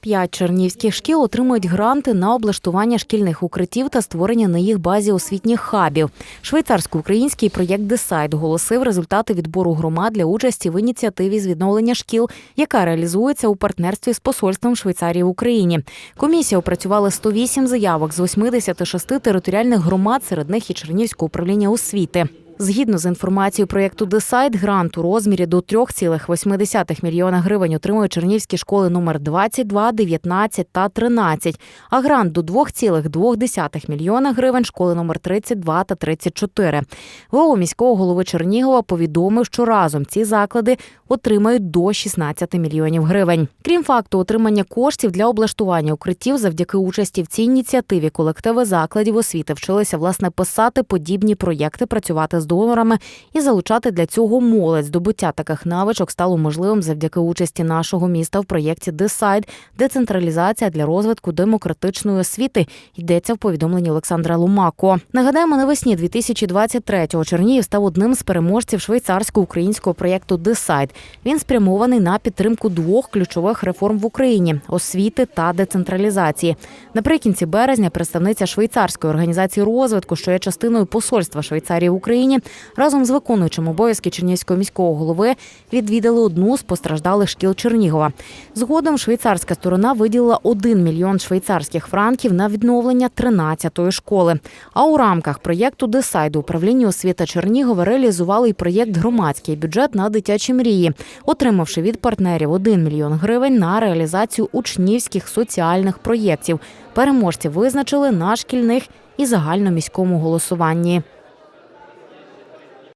П'ять чернівських шкіл отримують гранти на облаштування шкільних укриттів та створення на їх базі освітніх хабів. Швейцарсько-український проєкт Десайд оголосив результати відбору громад для участі в ініціативі з відновлення шкіл, яка реалізується у партнерстві з посольством Швейцарії в Україні. Комісія опрацювала 108 заявок з 86 територіальних громад, серед них і Чернівського управління освіти. Згідно з інформацією проєкту Десайд, грант у розмірі до 3,8 мільйона гривень отримують чернівські школи номер 22, 19 та 13, а грант до 2,2 мільйона гривень школи номер 32 та 34. ВО міського голови Чернігова повідомив, що разом ці заклади отримають до 16 мільйонів гривень. Крім факту отримання коштів для облаштування укриттів завдяки участі в цій ініціативі колективи закладів освіти вчилися власне писати подібні проєкти, працювати з донорами і залучати для цього молодь. Здобуття таких навичок стало можливим завдяки участі нашого міста в проєкті Десайд децентралізація для розвитку демократичної освіти. Йдеться в повідомленні Олександра Лумако. Нагадаємо, навесні 2023-го Чернігів став одним з переможців швейцарсько-українського проєкту Десайд. Він спрямований на підтримку двох ключових реформ в Україні освіти та децентралізації. Наприкінці березня представниця швейцарської організації розвитку, що є частиною посольства Швейцарії в Україні, разом з виконуючим обов'язки Чернігівського міського голови відвідали одну з постраждалих шкіл Чернігова. Згодом швейцарська сторона виділила 1 мільйон швейцарських франків на відновлення 13-ї школи. А у рамках проєкту Десайду управління освіти Чернігова реалізували й проєкт Громадський бюджет на дитячі мрії, отримавши від партнерів 1 мільйон гривень на реалізацію учнівських соціальних проєктів. Переможців визначили на шкільних і загальноміському голосуванні.